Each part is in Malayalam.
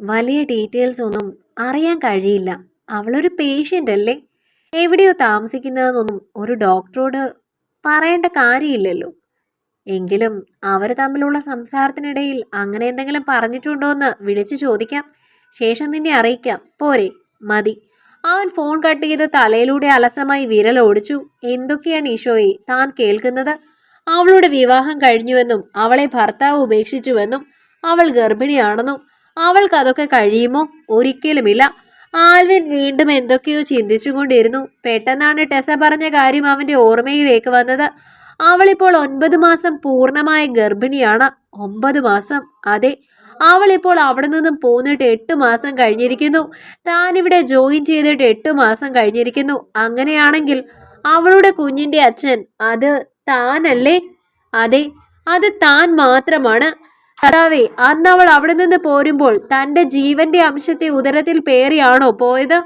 വലിയ ഡീറ്റെയിൽസ് ഒന്നും അറിയാൻ കഴിയില്ല. അവളൊരു പേഷ്യന്റ് അല്ലേ? എവിടെയോ താമസിക്കുന്നതെന്നൊന്നും ഒരു ഡോക്ടറോട് പറയേണ്ട കാര്യമില്ലല്ലോ. എങ്കിലും അവർ തമ്മിലുള്ള സംസാരത്തിനിടയിൽ അങ്ങനെ എന്തെങ്കിലും പറഞ്ഞിട്ടുണ്ടോ എന്ന് വിളിച്ചു ചോദിക്കാം. ശേഷം നിന്നെ അറിയിക്കാം. പോരെ. മതി. അവൻ ഫോൺ കട്ട് ചെയ്ത് തലയിലൂടെ അലസമായി വിരൽ ഓടിച്ചു. എന്തൊക്കെയാണ് ഈശോയെ താൻ കേൾക്കുന്നത്? അവളുടെ വിവാഹം കഴിഞ്ഞുവെന്നും അവളെ ഭർത്താവ് ഉപേക്ഷിച്ചുവെന്നും അവൾ ഗർഭിണിയാണെന്നും അവൾക്ക് അതൊക്കെ കഴിയുമോ? ഒരിക്കലുമില്ല. ആൽവിൻ വീണ്ടും എന്തൊക്കെയോ ചിന്തിച്ചുകൊണ്ടിരുന്നു. പെട്ടെന്നാണ് ടെസ പറഞ്ഞ കാര്യം അവന്റെ ഓർമ്മയിലേക്ക് വന്നത്. അവളിപ്പോൾ ഒൻപത് മാസം പൂർണമായ ഗർഭിണിയാണ്. ഒമ്പത് മാസം. അതെ അവളിപ്പോൾ അവിടെ നിന്നും പോന്നിട്ട് എട്ട് മാസം കഴിഞ്ഞിരിക്കുന്നു. താനിവിടെ ജോയിൻ ചെയ്തിട്ട് എട്ട് മാസം കഴിഞ്ഞിരിക്കുന്നു. അങ്ങനെയാണെങ്കിൽ അവളുടെ കുഞ്ഞിന്റെ അച്ഛൻ അത് താനല്ലേ? അതെ അത് താൻ മാത്രമാണ്. കഥാവേ അന്ന് അവൾ അവിടെ നിന്ന് പോരുമ്പോൾ തന്റെ ജീവന്റെ അംശത്തെ ഉദരത്തിൽ പേറിയാണോ പോയത്?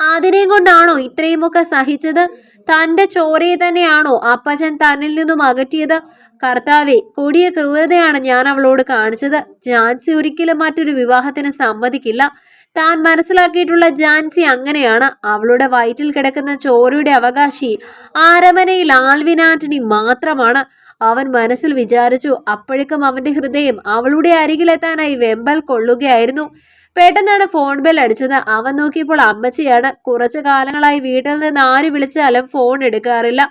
അതിനെയും കൊണ്ടാണോ ഇത്രയുമൊക്കെ സഹിച്ചത്? തന്റെ ചോരയെ തന്നെയാണോ അപ്പച്ചൻ തന്നിൽ നിന്നും അകറ്റിയത്? കർത്താവെ കൊടിയ ക്രൂരതയാണ് ഞാൻ അവളോട് കാണിച്ചത്. ജാൻസി ഒരിക്കലും മറ്റൊരു വിവാഹത്തിന് സമ്മതിക്കില്ല. താൻ മനസ്സിലാക്കിയിട്ടുള്ള ജാൻസി അങ്ങനെയാണ്. അവളുടെ വയറ്റിൽ കിടക്കുന്ന ചോരയുടെ അവകാശി ആരമനയിൽ ആൽവിൻ ആന്റണി മാത്രമാണ്. അവൻ മനസ്സിൽ വിചാരിച്ചു അപ്പോഴേക്കും അവന്റെ ഹൃദയം അവളുടെ അരികിലെത്താനായി വെമ്പൽ കൊള്ളുകയായിരുന്നു. പെട്ടെന്നാണ് ഫോൺ ബെൽ അടിച്ചത്. അവൻ നോക്കിയപ്പോൾ അമ്മച്ചിയാണ്. കുറച്ചു കാലങ്ങളായി വീട്ടിൽ നിന്ന് ആര് വിളിച്ചാലും ഫോൺ എടുക്കാറില്ല.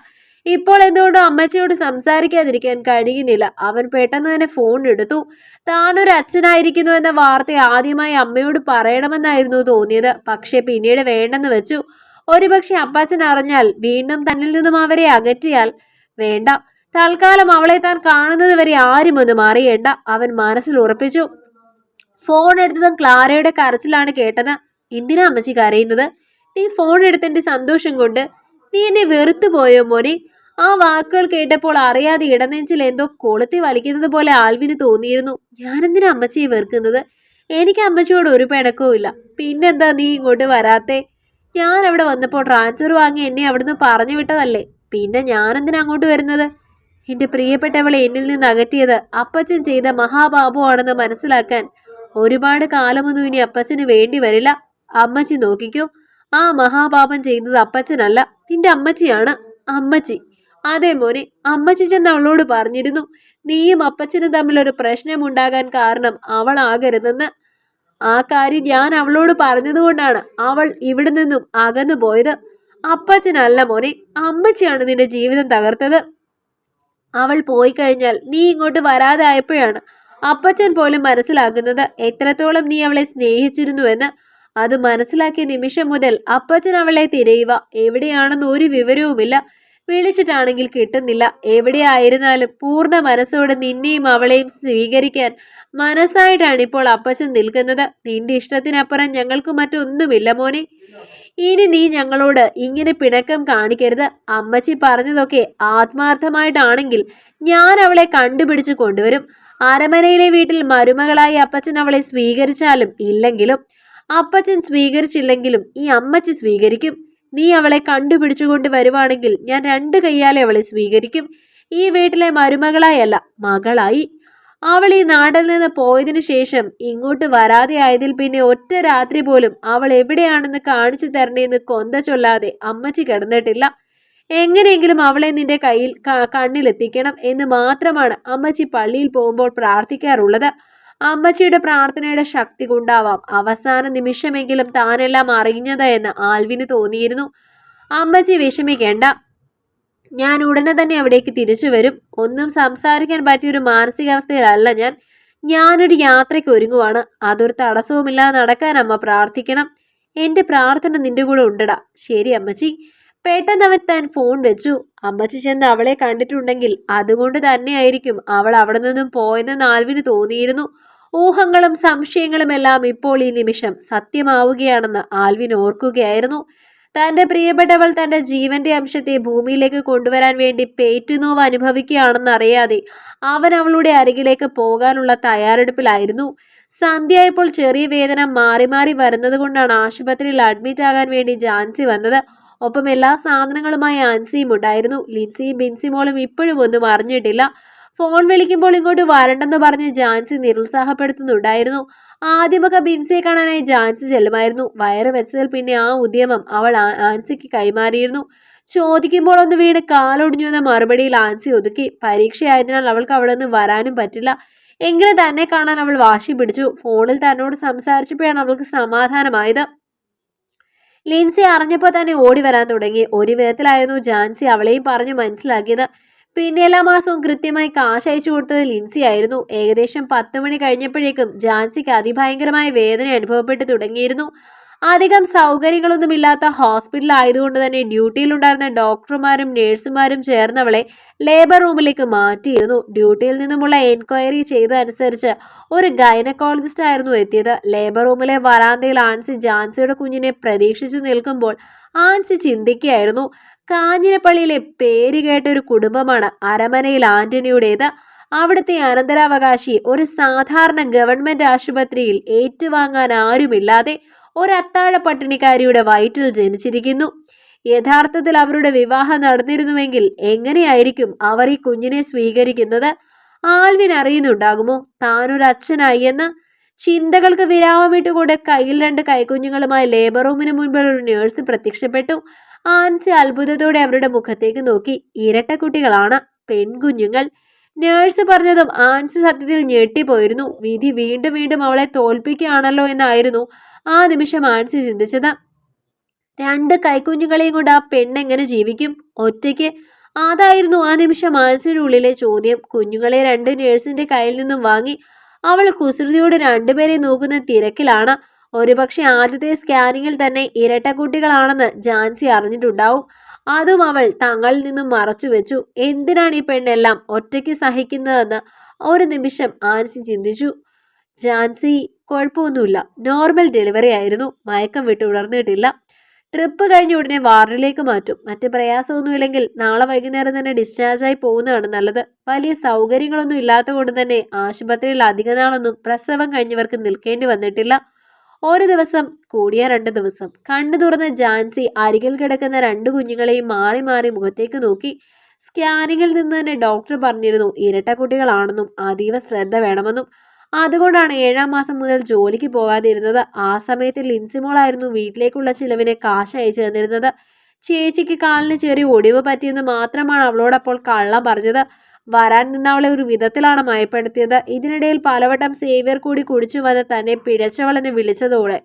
ഇപ്പോൾ എന്തുകൊണ്ടോ അമ്മച്ചിയോട് സംസാരിക്കാതിരിക്കാൻ കഴിയുന്നില്ല. അവൻ പെട്ടെന്ന് തന്നെ ഫോൺ എടുത്തു. താനൊരു അച്ഛനായിരിക്കുന്നു എന്ന വാർത്ത ആദ്യമായി അമ്മയോട് പറയണമെന്നായിരുന്നു തോന്നിയത്. പക്ഷേ പിന്നീട് വേണ്ടെന്ന് വെച്ചു. ഒരുപക്ഷെ അപ്പാച്ചൻ അറിഞ്ഞാൽ വീണ്ടും തന്നിൽ നിന്നും അവരെ അകറ്റിയാൽ വേണ്ട. തൽക്കാലം അവളെ താൻ കാണുന്നത് വരെ ആരും ഒന്നും അറിയേണ്ട അവൻ മനസ്സിൽ ഉറപ്പിച്ചു. ഫോൺ എടുത്തതും ക്ലാരയുടെ കരച്ചിലാണ് കേട്ടത്. എന്തിനാ അമ്മച്ചി കരയുന്നത്? നീ ഫോൺ എടുത്തതിന്റെ സന്തോഷം കൊണ്ട് നീ എന്നെ വെറുത്തു പോയോ മോനെ? ആ വാക്കുകൾ കേട്ടപ്പോൾ അറിയാതെ ഇടനെഞ്ചിൽ എന്തോ കൊളുത്തി വലിക്കുന്നത് പോലെ ആൽവിന് തോന്നിയിരുന്നു. ഞാനെന്തിനാ അമ്മച്ചിയെ വെറുക്കുന്നത്? എനിക്ക് അമ്മച്ചിയോട് ഒരു പിണക്കവും ഇല്ല. പിന്നെന്താ നീ ഇങ്ങോട്ട് വരാത്തെ? ഞാൻ അവിടെ വന്നപ്പോൾ ട്രാൻസ്ഫർ വാങ്ങി എന്നെ അവിടുന്ന് പറഞ്ഞു വിട്ടതല്ലേ? പിന്നെ ഞാനെന്തിനാ അങ്ങോട്ട് വരുന്നത്? എന്റെ പ്രിയപ്പെട്ടവളെ എന്നിൽ നിന്ന് അകറ്റിയത് അപ്പച്ചൻ ചെയ്ത മഹാപാപമാണെന്ന് മനസ്സിലാക്കാൻ ഒരുപാട് കാലമൊന്നും ഇനി അപ്പച്ചന് വേണ്ടി വരില്ല. അമ്മച്ചി നോക്കിക്കോ. ആ മഹാപാപം ചെയ്തത് അപ്പച്ചനല്ല നിന്റെ അമ്മച്ചിയാണ്. അമ്മച്ചി. അതെ മോനെ അമ്മച്ചി ചെന്ന് അവളോട് പറഞ്ഞിരുന്നു. നീയും അപ്പച്ചനും തമ്മിൽ ഒരു പ്രശ്നമുണ്ടാകാൻ കാരണം അവളാകരുതെന്ന്. ആ കാര്യം ഞാൻ അവളോട് പറഞ്ഞതുകൊണ്ടാണ് അവൾ ഇവിടെ നിന്നും അകന്നു പോയത് അപ്പച്ചനല്ല മോനെ അമ്മച്ചിയാണ് നിന്റെ ജീവിതം തകർത്തത്. അവൾ പോയി കഴിഞ്ഞാൽ നീ ഇങ്ങോട്ട് വരാതായപ്പോഴാണ് അപ്പച്ചൻ പോലും മനസ്സിലാക്കുന്നത് എത്രത്തോളം നീ അവളെ സ്നേഹിച്ചിരുന്നുവെന്ന്. അത് മനസ്സിലാക്കിയ നിമിഷം മുതൽ അപ്പച്ചൻ അവളെ തിരയുക എവിടെയാണെന്ന് ഒരു വിവരവുമില്ല. വിളിച്ചിട്ടാണെങ്കിൽ കിട്ടുന്നില്ല. എവിടെയായിരുന്നാലും പൂർണ മനസ്സോടെ നിന്നെയും അവളെയും സ്വീകരിക്കാൻ മനസ്സായിട്ടാണ് ഇപ്പോൾ അപ്പച്ചൻ നിൽക്കുന്നത്. നിന്റെ ഇഷ്ടത്തിനപ്പുറം ഞങ്ങൾക്ക് മറ്റൊന്നുമില്ല മോനെ. ഇനി നീ ഞങ്ങളോട് ഇങ്ങനെ പിണക്കം കാണിക്കരുത്. അമ്മച്ചി പറഞ്ഞതൊക്കെ ആത്മാർത്ഥമായിട്ടാണെങ്കിൽ ഞാൻ അവളെ കണ്ടുപിടിച്ച് കൊണ്ടുവരും. അരമനയിലെ വീട്ടിൽ മരുമകളായി അപ്പച്ചൻ അവളെ സ്വീകരിച്ചാലും ഇല്ലെങ്കിലും അപ്പച്ചൻ സ്വീകരിച്ചില്ലെങ്കിലും ഈ അമ്മച്ചി സ്വീകരിക്കും. നീ അവളെ കണ്ടുപിടിച്ചുകൊണ്ട് വരുവാണെങ്കിൽ ഞാൻ രണ്ട് കൈയാലെ അവളെ സ്വീകരിക്കും. ഈ വീട്ടിലെ മരുമകളായല്ല മകളായി. അവൾ ഈ നാട്ടിൽ നിന്ന് പോയതിനു ശേഷം ഇങ്ങോട്ട് വരാതെ ആയതിൽ പിന്നെ ഒറ്റ രാത്രി പോലും അവൾ എവിടെയാണെന്ന് കാണിച്ചു തരണേന്ന് കൊന്ത ചൊല്ലാതെ അമ്മച്ചി കിടന്നിട്ടില്ല. എങ്ങനെയെങ്കിലും അവളെ നിന്റെ കയ്യിൽ കണ്ണിലെത്തിക്കണം എന്ന് മാത്രമാണ് അമ്മച്ചി പള്ളിയിൽ പോകുമ്പോൾ പ്രാർത്ഥിക്കാറുള്ളത്. അമ്മച്ചിയുടെ പ്രാർത്ഥനയുടെ ശക്തി കൊണ്ടാവാം അവസാന നിമിഷമെങ്കിലും താനെല്ലാം അറിഞ്ഞത് എന്ന് ആൽവിന് തോന്നിയിരുന്നു. അമ്മച്ചി വിഷമിക്കേണ്ട. ഞാൻ ഉടനെ തന്നെ അവിടേക്ക് തിരിച്ചു വരും. ഒന്നും സംസാരിക്കാൻ പറ്റിയ ഒരു മാനസികാവസ്ഥയിലല്ല ഞാൻ. ഞാനൊരു യാത്രയ്ക്ക് ഒരുങ്ങുവാണ്. അതൊരു തടസ്സവുമില്ലാതെ നടക്കാൻ അമ്മ പ്രാർത്ഥിക്കണം. എന്റെ പ്രാർത്ഥന നിന്റെ കൂടെ ഉണ്ടടാ. ശരി അമ്മച്ചി. പെട്ടെന്ന് അവൻ താൻ ഫോൺ വെച്ചു. അമ്മച്ചി ചെന്ന് അവളെ കണ്ടിട്ടുണ്ടെങ്കിൽ അതുകൊണ്ട് തന്നെയായിരിക്കും അവൾ അവിടെ നിന്നും പോയെന്ന് ആൽവിന് തോന്നിയിരുന്നു. ഊഹങ്ങളും സംശയങ്ങളും എല്ലാം ഇപ്പോൾ ഈ നിമിഷം സത്യമാവുകയാണെന്ന് ആൽവിൻ ഓർക്കുകയായിരുന്നു. തന്റെ പ്രിയപ്പെട്ടവൾ തന്റെ ജീവന്റെ അംശത്തെ ഭൂമിയിലേക്ക് കൊണ്ടുവരാൻ വേണ്ടി പേറ്റുനോവ് അനുഭവിക്കുകയാണെന്ന് അറിയാതെ അവൻ അവളുടെ അരികിലേക്ക് പോകാനുള്ള തയ്യാറെടുപ്പിലായിരുന്നു. സന്ധ്യയായപ്പോൾ ചെറിയ വേദന മാറി മാറി വരുന്നത് കൊണ്ടാണ് ആശുപത്രിയിൽ അഡ്മിറ്റ് ആകാൻ വേണ്ടി ജാൻസി വന്നത്. ഒപ്പം എല്ലാ സാധനങ്ങളുമായി ആൻസിയും ഉണ്ടായിരുന്നു. ലിൻസിയും ബിൻസിമോളും ഇപ്പോഴും ഒന്നും അറിഞ്ഞിട്ടില്ല. ഫോൺ വിളിക്കുമ്പോൾ ഇങ്ങോട്ട് വരണ്ടെന്ന് പറഞ്ഞ് ജാൻസി നിരുത്സാഹപ്പെടുത്തുന്നുണ്ടായിരുന്നു. ആദ്യമൊക്കെ ബിൻസിയെ കാണാനായി ജാൻസി ചെല്ലുമായിരുന്നു. വയറ് വെച്ചതിൽ പിന്നെ ആ ഉദ്യമം അവൾ ആൻസിക്ക് കൈമാറിയിരുന്നു. ചോദിക്കുമ്പോൾ ഒന്ന് വീണ് കാലൊടിഞ്ഞു എന്ന മറുപടിയിൽ ആൻസി ഒതുക്കി. പരീക്ഷയായതിനാൽ അവൾക്ക് അവിടെ നിന്ന് വരാനും പറ്റില്ല. എങ്കിലും തന്നെ കാണാൻ അവൾ വാശി പിടിച്ചു. ഫോണിൽ തന്നോട് സംസാരിച്ചപ്പോഴാണ് അവൾക്ക് സമാധാനമായത്. ലിൻസി അറിഞ്ഞപ്പോൾ തന്നെ ഓടി വരാൻ തുടങ്ങി. ഒരു വിധത്തിലായിരുന്നു ജാൻസി അവളെയും പറഞ്ഞു മനസ്സിലാക്കിയത്. പിന്നെ എല്ലാ മാസവും കൃത്യമായി കാശ് അയച്ചു കൊടുത്തത് ലിൻസി ആയിരുന്നു. ഏകദേശം പത്ത് മണി കഴിഞ്ഞപ്പോഴേക്കും ജാൻസിക്ക് അതിഭയങ്കരമായ വേദന അനുഭവപ്പെട്ടു തുടങ്ങിയിരുന്നു. അധികം സൗകര്യങ്ങളൊന്നുമില്ലാത്ത ഹോസ്പിറ്റൽ ആയതുകൊണ്ട് തന്നെ ഡ്യൂട്ടിയിലുണ്ടായിരുന്ന ഡോക്ടർമാരും നഴ്സുമാരും ചേർന്നവളെ ലേബർ റൂമിലേക്ക് മാറ്റിയിരുന്നു. ഡ്യൂട്ടിയിൽ നിന്നുമുള്ള എൻക്വയറി ചെയ്തതനുസരിച്ച് ഒരു ഗൈനക്കോളജിസ്റ്റ് ആയിരുന്നു എത്തിയത്. ലേബർ റൂമിലെ വരാന്തയിൽ ആൻസി ജാൻസിയുടെ കുഞ്ഞിനെ പ്രതീക്ഷിച്ചു നിൽക്കുമ്പോൾ ആൻസി ചിന്തിക്കുകയായിരുന്നു. കാഞ്ഞിരപ്പള്ളിയിലെ പേര് കേട്ട ഒരു കുടുംബമാണ് അരമനയിൽ ആന്റണിയുടേത്. അവിടുത്തെ അനന്തരാവകാശി ഒരു സാധാരണ ഗവൺമെന്റ് ആശുപത്രിയിൽ ഏറ്റുവാങ്ങാൻ ആരുമില്ലാതെ ഒരു അത്താഴ പട്ടിണിക്കാരിയുടെ വയറ്റിൽ ജനിച്ചിരിക്കുന്നു. യഥാർത്ഥത്തിൽ അവരുടെ വിവാഹം നടന്നിരുന്നുവെങ്കിൽ എങ്ങനെയായിരിക്കും അവർ ഈ കുഞ്ഞിനെ സ്വീകരിക്കുന്നത്? ആൽവിൻ അറിയുന്നുണ്ടാകുമോ? താനൊരു അച്ഛനായി എന്ന്? ചിന്തകൾക്ക് വിരാമമിട്ടുകൊണ്ട് കയ്യിൽ രണ്ട് കൈക്കുഞ്ഞുങ്ങളുമായി ലേബർ റൂമിന് മുൻപിൽ ഒരു നേഴ്സ് പ്രത്യക്ഷപ്പെട്ടു. ആൻസി അത്ഭുതത്തോടെ അവരുടെ മുഖത്തേക്ക് നോക്കി. ഇരട്ടക്കുട്ടികളാണ് പെൺകുഞ്ഞുങ്ങൾ. നേഴ്സ് പറഞ്ഞതും ആൻസി സത്യത്തിൽ ഞെട്ടിപ്പോയിരുന്നു. വിധി വീണ്ടും വീണ്ടും അവളെ തോൽപ്പിക്കുകയാണല്ലോ എന്നായിരുന്നു ആ നിമിഷം ആൻസി ചിന്തിച്ചത്. രണ്ട് കൈക്കുഞ്ഞുങ്ങളെയും കൊണ്ട് ആ പെണ്ണെങ്ങനെ ജീവിക്കും? ഒറ്റയ്ക്ക്? അതായിരുന്നു ആ നിമിഷം ആൻസിയുടെ ഉള്ളിലെ ചോദ്യം. കുഞ്ഞുങ്ങളെ രണ്ട് നേഴ്സിന്റെ കയ്യിൽ നിന്നും വാങ്ങി അവൾ കുസൃതിയോട് രണ്ടുപേരെ നോക്കുന്ന തിരക്കിലാണ്. ഒരുപക്ഷെ ആദ്യത്തെ സ്കാനിങ്ങിൽ തന്നെ ഇരട്ടക്കുട്ടികളാണെന്ന് ജാൻസി അറിഞ്ഞിട്ടുണ്ടാവും. അതും അവൾ തങ്ങളിൽ നിന്നും മറച്ചു വെച്ചു. എന്തിനാണ് ഈ പെണ്ണെല്ലാം ഒറ്റയ്ക്ക് സഹിക്കുന്നതെന്ന് ഒരു നിമിഷം ആൻസി ചിന്തിച്ചു. ജാൻസി കുഴപ്പമൊന്നുമില്ല. നോർമൽ ഡെലിവറി ആയിരുന്നു. മയക്കം വിട്ട് ഉണർന്നിട്ടില്ല. ട്രിപ്പ് കഴിഞ്ഞ ഉടനെ വാർഡിലേക്ക് മാറ്റും. മറ്റ് പ്രയാസമൊന്നുമില്ലെങ്കിൽ നാളെ വൈകുന്നേരം തന്നെ ഡിസ്ചാർജായി പോകുന്നതാണ് നല്ലത്. വലിയ സൗകര്യങ്ങളൊന്നും ഇല്ലാത്തതുകൊണ്ട് തന്നെ ആശുപത്രിയിൽ അധിക നാളൊന്നും പ്രസവം കഴിഞ്ഞവർക്ക് നിൽക്കേണ്ടി വന്നിട്ടില്ല. ഒരു ദിവസം കൂടിയ രണ്ട് ദിവസം. കണ്ണു തുറന്ന ജാൻസി അരികിൽ കിടക്കുന്ന രണ്ട് കുഞ്ഞുങ്ങളെയും മാറി മാറി മുഖത്തേക്ക് നോക്കി സ്കാനിങ്ങിൽ നിന്ന് തന്നെ ഡോക്ടർ പറഞ്ഞിരുന്നു ഇരട്ട കുട്ടികളാണെന്നും അതീവ ശ്രദ്ധ വേണമെന്നും. അതുകൊണ്ടാണ് ഏഴാം മാസം മുതൽ ജോലിക്ക് പോകാതിരുന്നത്. ആ സമയത്ത് ലിൻസിമോളായിരുന്നു വീട്ടിലേക്കുള്ള ചിലവിനെ കാശ് അയച്ചു തന്നിരുന്നത്. ചേച്ചിക്ക് കാലിന് ചെറിയ ഒടിവ് പറ്റിയെന്ന് മാത്രമാണ് അവളോടപ്പോൾ കള്ളം പറഞ്ഞത്. വരാൻ നിന്നവളെ ഒരു വിധത്തിലാണ് മയപ്പെടുത്തിയത്. ഇതിനിടയിൽ പലവട്ടം സേവ്യർ കൂടി കുടിച്ചു വന്ന് തന്നെ പിഴച്ചവളെന്ന് വിളിച്ചതോടെ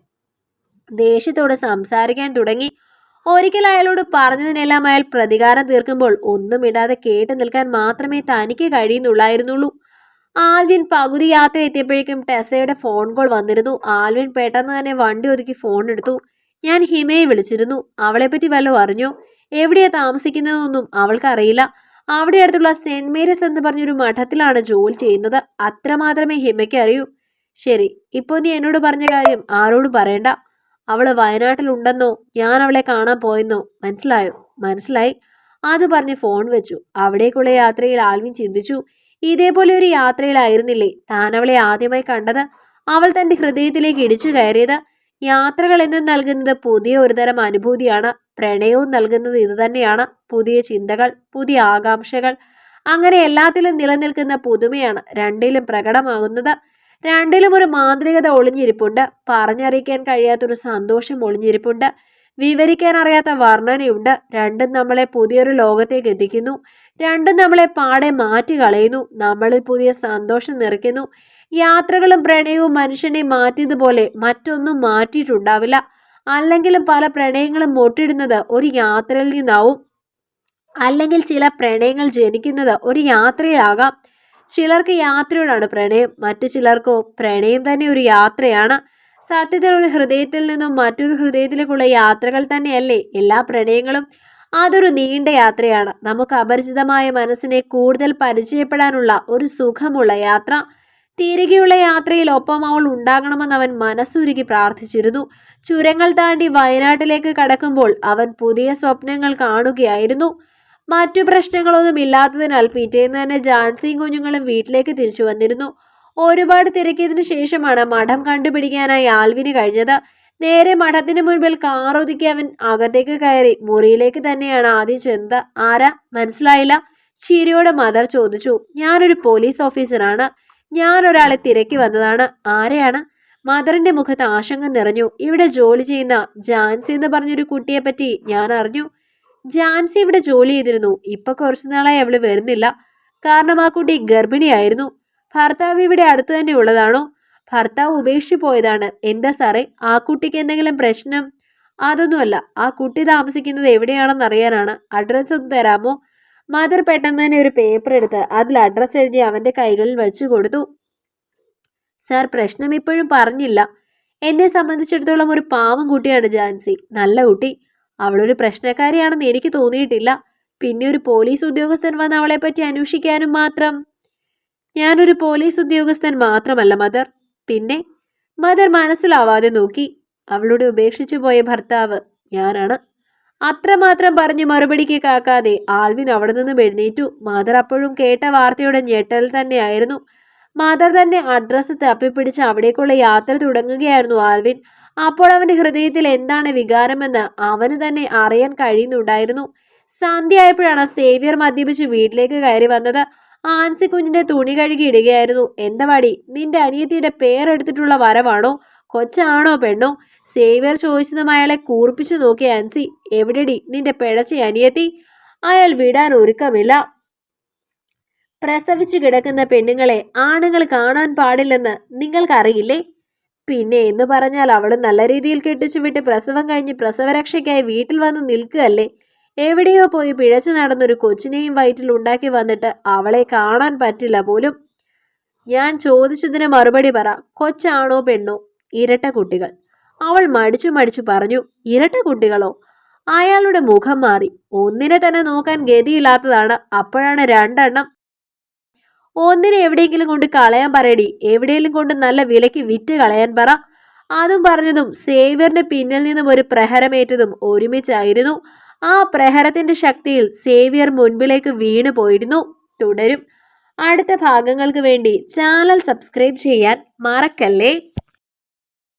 ദേഷ്യത്തോട് സംസാരിക്കാൻ തുടങ്ങി. ഒരിക്കൽ അയാളോട് പറഞ്ഞതിനെല്ലാം അയാൾ പ്രതികാരം തീർക്കുമ്പോൾ ഒന്നും ഇടാതെ കേട്ടു നിൽക്കാൻ മാത്രമേ തനിക്ക് കഴിയുന്നുള്ളായിരുന്നുള്ളൂ. ആൽവിൻ പകുതി യാത്ര എത്തിയപ്പോഴേക്കും ടെസയുടെ ഫോൺ കോൾ വന്നിരുന്നു. ആൽവിൻ പെട്ടെന്ന് തന്നെ വണ്ടി ഒതുക്കി ഫോൺ എടുത്തു. ഞാൻ ഹിമയെ വിളിച്ചിരുന്നു. അവളെപ്പറ്റി വല്ലതും അറിഞ്ഞോ? എവിടെയാ താമസിക്കുന്നതെന്നൊന്നും അവൾക്കറിയില്ല. അവിടെ അടുത്തുള്ള സെന്റ് മേരീസ് എന്ന് പറഞ്ഞൊരു മഠത്തിലാണ് ജോലി ചെയ്യുന്നത്. അത്ര മാത്രമേ ഹിമയ്ക്ക് അറിയൂ. ശരി ഇപ്പോൾ നീ എന്നോട് പറഞ്ഞ കാര്യം ആരോടും പറയണ്ട. അവൾ വയനാട്ടിലുണ്ടെന്നോ? ഞാൻ അവളെ കാണാൻ പോയെന്നോ? മനസ്സിലായോ? മനസ്സിലായി. അത് പറഞ്ഞ് ഫോൺ വെച്ചു. അവിടേക്കുള്ള യാത്രയിൽ ആൽവിൻ ചിന്തിച്ചു. ഇതേപോലെ ഒരു യാത്രയിലായിരുന്നില്ലേ? താൻ അവളെ ആദ്യമായി കണ്ടത്? അവൾ തന്റെ ഹൃദയത്തിലേക്ക് ഇടിച്ചു കയറിയത്. യാത്രകൾ എന്നും നൽകുന്നത് പുതിയ ഒരുതരം അനുഭൂതിയാണ്. പ്രണയവും നൽകുന്നത് ഇതുതന്നെയാണ് പുതിയ ചിന്തകൾ പുതിയ ആകാംക്ഷകൾ. അങ്ങനെ എല്ലാത്തിലും നിലനിൽക്കുന്ന പുതുമയാണ് രണ്ടിലും പ്രകടമാകുന്നത്. രണ്ടിലും ഒരു മാന്ത്രികത ഒളിഞ്ഞിരിപ്പുണ്ട്. പറഞ്ഞറിയിക്കാൻ കഴിയാത്തൊരു സന്തോഷം ഒളിഞ്ഞിരിപ്പുണ്ട്. വിവരിക്കാൻ അറിയാത്ത വർണനയുണ്ട്. രണ്ടും നമ്മളെ പുതിയൊരു ലോകത്തേക്ക് എത്തിക്കുന്നു. രണ്ടും നമ്മളെ പാടെ മാറ്റി കളയുന്നു. നമ്മളിൽ പുതിയ സന്തോഷം നിറയ്ക്കുന്നു. യാത്രകളും പ്രണയവും മനുഷ്യനെ മാറ്റിയതുപോലെ മറ്റൊന്നും മാറ്റിയിട്ടുണ്ടാവില്ല. അല്ലെങ്കിലും പല പ്രണയങ്ങളും മുട്ടിടുന്നത് ഒരു യാത്രയിൽ നിന്നാവും. അല്ലെങ്കിൽ ചില പ്രണയങ്ങൾ ജനിക്കുന്നത് ഒരു യാത്രയാകാം. ചിലർക്ക് യാത്രയോടാണ് പ്രണയം മറ്റു ചിലർക്കോ പ്രണയം തന്നെ ഒരു യാത്രയാണ്. സത്യത്തിൽ ഒരു ഹൃദയത്തിൽ നിന്നും മറ്റൊരു ഹൃദയത്തിലേക്കുള്ള യാത്രകൾ തന്നെയല്ലേ എല്ലാ പ്രണയങ്ങളും? അതൊരു നീണ്ട യാത്രയാണ്. നമുക്ക് അപരിചിതമായ മനസ്സിനെ കൂടുതൽ പരിചയപ്പെടാനുള്ള ഒരു സുഖമുള്ള യാത്ര. തിരികെയുള്ള യാത്രയിൽ ഒപ്പം അവൾ ഉണ്ടാകണമെന്ന് അവൻ മനസ്സുരുകി പ്രാർത്ഥിച്ചിരുന്നു. ചുരങ്ങൾ താണ്ടി വയനാട്ടിലേക്ക് കടക്കുമ്പോൾ അവൻ പുതിയ സ്വപ്നങ്ങൾ കാണുകയായിരുന്നു. മറ്റു പ്രശ്നങ്ങളൊന്നും ഇല്ലാത്തതിനാൽ പിറ്റേന്ന് തന്നെ ജാൻസിയും കുഞ്ഞുങ്ങളും വീട്ടിലേക്ക് തിരിച്ചു വന്നിരുന്നു. ഒരുപാട് തിരക്കിയതിനു ശേഷമാണ് മഠം കണ്ടുപിടിക്കാനായി ആൽവിന് കഴിഞ്ഞത്. നേരെ മഠത്തിന് മുൻപിൽ കാറൊതുക്കി അവൻ അകത്തേക്ക് കയറി മുറിയിലേക്ക് തന്നെയാണ് ആദ്യം ചെന്നത്. ആരാ? മനസ്സിലായില്ല. ചിരിയോടെ മദർ ചോദിച്ചു. ഞാനൊരു പോലീസ് ഓഫീസറാണ്. ഞാൻ ഒരാളെ തിരക്കി വന്നതാണ്. ആരെയാണ്? മദറിന്റെ മുഖത്ത് ആശങ്ക നിറഞ്ഞു. ഇവിടെ ജോലി ചെയ്യുന്ന ജാൻസി എന്ന് പറഞ്ഞൊരു കുട്ടിയെ പറ്റി ഞാൻ അറിഞ്ഞു. ജാൻസി ഇവിടെ ജോലി ചെയ്തിരുന്നു. ഇപ്പൊ കുറച്ചു നാളായി അവൾ വരുന്നില്ല. കാരണം ആ കുട്ടി ഗർഭിണിയായിരുന്നു. ഭർത്താവ് ഇവിടെ അടുത്ത് തന്നെ ഉള്ളതാണോ? ഭർത്താവ് ഉപേക്ഷിച്ചു പോയതാണ്. എന്താ സാറേ? ആ കുട്ടിക്ക് എന്തെങ്കിലും പ്രശ്നം? അതൊന്നുമല്ല. ആ കുട്ടി താമസിക്കുന്നത് എവിടെയാണെന്ന് അറിയാനാണ്. അഡ്രസ്സ് ഒന്ന് തരാമോ? മദർ പെട്ടെന്ന് തന്നെ ഒരു പേപ്പർ എടുത്ത് അതിൽ അഡ്രസ്സ് എഴുതി അവന്റെ കൈകളിൽ വെച്ചു കൊടുത്തു. സാർ പ്രശ്നം ഇപ്പോഴും പറഞ്ഞില്ല. എന്നെ സംബന്ധിച്ചിടത്തോളം ഒരു പാവം കുട്ടിയാണ് ജാൻസി. നല്ല കുട്ടി. അവളൊരു പ്രശ്നക്കാരിയാണെന്ന് എനിക്ക് തോന്നിയിട്ടില്ല. പിന്നെ ഒരു പോലീസ് ഉദ്യോഗസ്ഥൻ വന്ന് അവളെ പറ്റി അന്വേഷിക്കാനും മാത്രം. ഞാനൊരു പോലീസ് ഉദ്യോഗസ്ഥൻ മാത്രമല്ല മദർ. പിന്നെ? മദർ മനസ്സിലാവാതെ നോക്കി. അവളുടെ ഉപേക്ഷിച്ചു പോയ ഭർത്താവ് ഞാനാണ്. അത്രമാത്രം പറഞ്ഞ് മറുപടിക്ക് കാക്കാതെ ആൽവിൻ അവിടെ നിന്നും എഴുന്നേറ്റു. മാതർ അപ്പോഴും കേട്ട വാർത്തയുടെ ഞെട്ടൽ തന്നെയായിരുന്നു. മാതർ തന്നെ അഡ്രസ്സ് തപ്പിപ്പിടിച്ച് അവിടേക്കുള്ള യാത്ര തുടങ്ങുകയായിരുന്നു ആൽവിൻ. അപ്പോൾ അവന്റെ ഹൃദയത്തിൽ എന്താണ് വികാരമെന്ന് അവന് തന്നെ അറിയാൻ കഴിയുന്നുണ്ടായിരുന്നു. സന്ധ്യയായപ്പോഴാണ് സേവ്യർ മദ്യപിച്ച് വീട്ടിലേക്ക് കയറി വന്നത്. ആൻസി കുഞ്ഞിന്റെ തുണി കഴുകി ഇടുകയായിരുന്നു. എന്താ വടി നിന്റെ അനിയത്തിയുടെ പേരെടുത്തിട്ടുള്ള വരവാണോ? കൊച്ചാണോ പെണ്ണോ? സേവ്യർ ചോദിച്ചതും അയാളെ കൂർപ്പിച്ചു നോക്കി ആൻസി എവിടെടി നിന്റെ പിഴച്ച അനിയത്തി? അയാൾ വിടാൻ ഒരുക്കമില്ല. പ്രസവിച്ചു കിടക്കുന്ന പെണ്ണുങ്ങളെ ആണുങ്ങൾ കാണാൻ പാടില്ലെന്ന് നിങ്ങൾക്കറിയില്ലേ? പിന്നെ എന്ന് പറഞ്ഞാൽ അവൾ നല്ല രീതിയിൽ കെട്ടിച്ചു വിട്ട് പ്രസവം കഴിഞ്ഞ് പ്രസവരക്ഷയ്ക്കായി വീട്ടിൽ വന്ന് നിൽക്കുകയല്ലേ? എവിടെയോ പോയി പിഴച്ചു നടന്നൊരു കൊച്ചിനെയും വയറ്റിൽ ഉണ്ടാക്കി വന്നിട്ട് അവളെ കാണാൻ പറ്റില്ല പോലും. ഞാൻ ചോദിച്ചതിന് മറുപടി പറ കൊച്ചാണോ പെണ്ണോ? ഇരട്ട കുട്ടികൾ അവൾ മടിച്ചു മടിച്ചു പറഞ്ഞു ഇരട്ട കുട്ടികളോ? അയാളുടെ മുഖം മാറി. ഒന്നിനെ തന്നെ നോക്കാൻ ഗതിയില്ലാത്തതാണ്. അപ്പോഴാണ് രണ്ടെണ്ണം. ഒന്നിനെ എവിടെയെങ്കിലും കൊണ്ട് കളയാൻ പറയടി. എവിടെയെങ്കിലും കൊണ്ട് നല്ല വിലയ്ക്ക് വിറ്റ് കളയാൻ പറ. അതും പറഞ്ഞതും സേവ്യറിന്റെ പിന്നിൽ നിന്നും ഒരു പ്രഹരമേറ്റതും ഒരുമിച്ചായിരുന്നു. ആ പ്രഹരത്തിന്റെ ശക്തിയിൽ സേവ്യർ മുൻപിലേക്ക് വീണു പോയിരുന്നു. തുടരും. അടുത്ത ഭാഗങ്ങൾക്ക് വേണ്ടി ചാനൽ സബ്സ്ക്രൈബ് ചെയ്യാൻ മറക്കല്ലേ?